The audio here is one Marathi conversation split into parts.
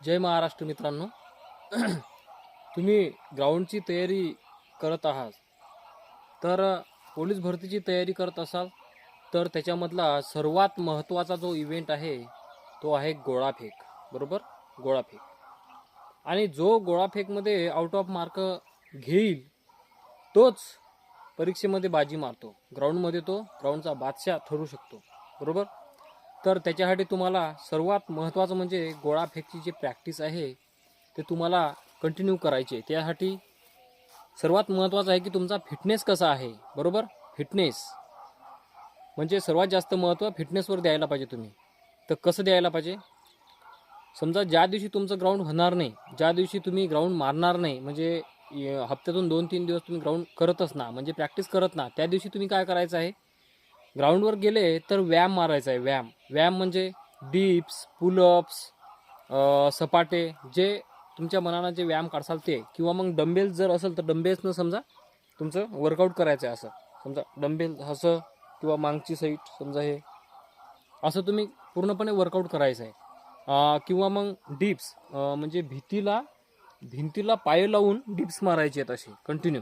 जय महाराष्ट्र मित्रांनो. तुम्ही ग्राउंडची तयारी करत आहात. तर पोलीस भरतीची तयारी करत असाल तर त्याच्यामधला सर्वात महत्त्वाचा जो इव्हेंट आहे तो आहे गोळाफेक बरोबर? गोळाफेक आणि जो गोळाफेकमध्ये आउट ऑफ मार्क घेईल तोच परीक्षेमध्ये बाजी मारतो. ग्राउंडमध्ये तो ग्राउंडचा बादशाह ठरू शकतो. बरोबर? तर त्याच्यासाठी तुम्हाला सर्वात महत्त्वाचं म्हणजे गोळाफेकची जी प्रॅक्टिस आहे ते तुम्हाला कंटिन्यू करायचे त्यासाठी सर्वात महत्त्वाचं आहे की तुमचा फिटनेस कसा आहे बरोबर? फिटनेस म्हणजे सर्वात जास्त महत्त्व फिटनेसवर द्यायला पाहिजे तुम्ही. तर कसं द्यायला पाहिजे? समजा ज्या दिवशी तुमचं ग्राउंड होणार नाही ज्या दिवशी तुम्ही ग्राउंड मारणार नाही म्हणजे य- हप्त्यातून दोन तीन दिवस तुम्ही ग्राउंड करतच ना म्हणजे प्रॅक्टिस करत ना त्या दिवशी तुम्ही काय करायचं आहे? ग्राउंडवर गेले तर व्यायाम मारायचा आहे व्यायाम. व्यायाम म्हणजे डिप्स पुलअप्स सपाटे जे तुमच्या मनानं जे व्यायाम काढसाल ते. किंवा मग डंबेल्स जर असेल तर डंबेल्सनं समजा तुमचं वर्कआउट करायचं आहे असं. समजा डंबेल असं किंवा मागची साईट समजा हे. असं तुम्ही पूर्णपणे वर्कआउट करायचं आहे. किंवा मग डिप्स म्हणजे भीतीला भिंतीला पाय लावून डिप्स मारायचे आहेत असे कंटिन्यू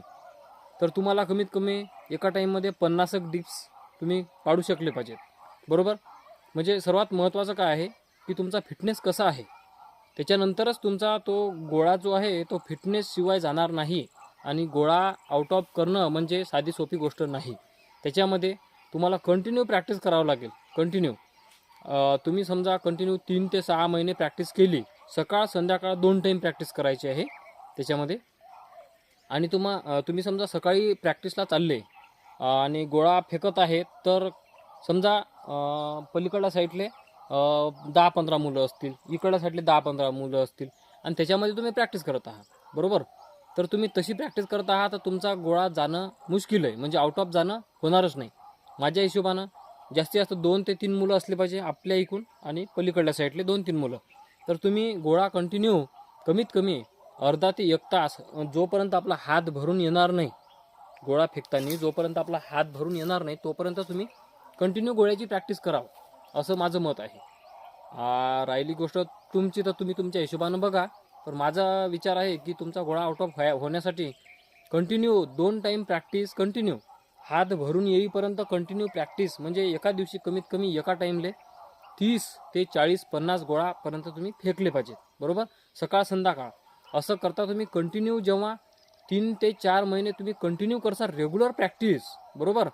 तर तुम्हाला कमीत कमी एका टाईममध्ये पन्नासक डिप्स तुम्ही काढू शकले पाहिजेत. बरोबर? म्हणजे सर्वात महत्त्वाचं काय आहे? की तुमचा फिटनेस कसा आहे? त्याच्यानंतरच तुमचा तो गोळा जो आहे तो फिटनेस शिवाय जाणार नाही आणि गोळा आउट ऑफ करणं म्हणजे साधी सोपी गोष्ट नाही. त्याच्यामध्ये तुम्हाला कंटिन्यू प्रॅक्टिस करावं लागेल. कंटिन्यू तुम्ही समजा कंटिन्यू तीन ते सहा महिने प्रॅक्टिस केली सकाळ संध्याकाळ दोन टाईम प्रॅक्टिस करायची आहे त्याच्यामध्ये. आणि तुम्हा तुम्ही समजा सकाळी प्रॅक्टिसला चालले आणि गोळा फेकत आहेत तर समजा पलीकडल्या साईडले दहा पंधरा मुलं असतील इकडल्या साईडले दहा पंधरा मुलं असतील आणि त्याच्यामध्ये तुम्ही प्रॅक्टिस करत आहात बरोबर? तर तुम्ही तशी प्रॅक्टिस करत आहात तर तुमचा गोळा जाणं मुश्किल आहे म्हणजे आउट ऑफ जाणं होणारच नाही. माझ्या हिशोबानं जास्तीत जास्त दोन ते तीन मुलं असले पाहिजे आपल्या इकून आणि पलीकडल्या साईडले दोन तीन मुलं. तर तुम्ही गोळा कंटिन्यू कमीत कमी अर्धा ते एक तास जोपर्यंत आपला हात भरून येणार नाही गोळा फेकताना जोपर्यंत आपला हात भरून येणार नाही तोपर्यंत तुम्ही कंटिन्यू गोळ्याची प्रॅक्टिस करावं असं माझं मत आहे. राहिली गोष्ट तुमची तर तुम्ही तुमच्या हिशोबानं बघा. पण माझा विचार आहे की तुमचा गोळा आउट ऑफ होण्यासाठी कंटिन्यू दोन टाईम प्रॅक्टिस कंटिन्यू हात भरून येईपर्यंत कंटिन्यू प्रॅक्टिस म्हणजे एका दिवशी कमीत कमी एका टाईमले तीस ते चाळीस पन्नास गोळापर्यंत तुम्ही फेकले पाहिजेत. बरोबर? सकाळ संध्याकाळ. असं करता तुम्ही कंटिन्यू जेव्हा तीन ते चार महिने तुम्ही कंटिन्यू करसा रेग्युलर प्रॅक्टिस बरोबर?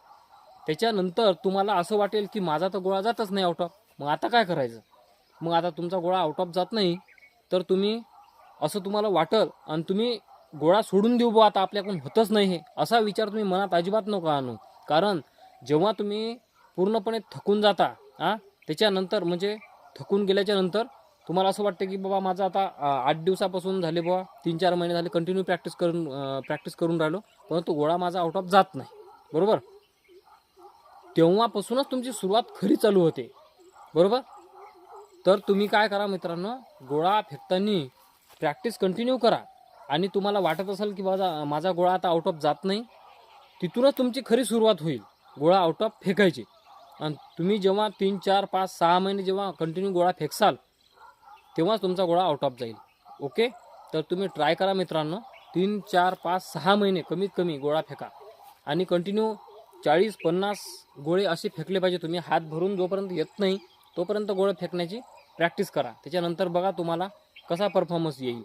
त्याच्यानंतर तुम्हाला असं वाटेल की माझा तर गोळा जातच नाही आउट ऑफ मग आता काय करायचं? मग आता तुमचा गोळा आउट ऑफ जात नाही तर तुम्ही असं तुम्हाला वाटल आणि तुम्ही गोळा सोडून देऊ बुवा आता आपल्याकडून होतच नाही हे. असा विचार तुम्ही मनात अजिबात नका आणू. कारण जेव्हा तुम्ही पूर्णपणे थकून जाता हां त्याच्यानंतर म्हणजे थकून गेल्याच्यानंतर तुम्हाला असं वाटतं की बाबा माझं आता आठ दिवसापासून झाले बुवा तीन चार महिने झाले कंटिन्यू प्रॅक्टिस करून प्रॅक्टिस करून राहिलो परंतु गोळा माझा आउट ऑफ जात नाही. बरोबर? तेव्हापासूनच तुमची सुरुवात खरी चालू होते. बरोबर? तर तुम्ही काय करा मित्रांनो गोळा फेकताना प्रॅक्टिस कंटिन्यू करा. आणि तुम्हाला वाटत असेल की माझा माझा गोळा आता आउट ऑफ जात नाही तिथूनच तुमची खरी सुरुवात होईल गोळा आउट ऑफ फेकायची. आणि तुम्ही जेव्हा तीन चार पाच सहा महिने जेव्हा कंटिन्यू गोळा फेकसाल तेव्हाच तुमचा गोळा आउट ऑफ जाईल. ओके तर तुम्ही ट्राय करा मित्रांनो. तीन चार पाच सहा महिने कमीत कमी गोळा फेका. आणि कंटिन्यू चाळीस पन्नास गोळे असे फेकले पाहिजे तुम्ही. हात भरून जोपर्यंत येत नाही तोपर्यंत गोळे फेकण्याची प्रॅक्टिस करा. त्याच्यानंतर बघा तुम्हाला कसा परफॉर्मन्स येईल.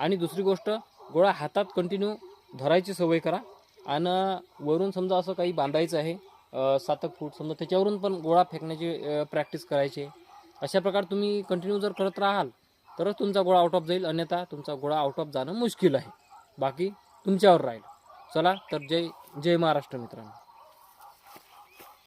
आणि दुसरी गोष्ट गोळा हातात कंटिन्यू धरायची सवय करा. आणि वरून समजा असं काही बांधायचं आहे सातक फूट समजा त्याच्यावरून पण गोळा फेकण्याची प्रॅक्टिस करायची अशा प्रकारे तुम्ही कंटिन्यू जर करत राहाल तरच तुमचा गोळा आउट ऑफ जाईल अन्यथा तुमचा गोळा आउट ऑफ जाणं मुश्किल आहे. बाकी तुमच्यावर राहील. चला तर जय जय महाराष्ट्र मित्रांनो.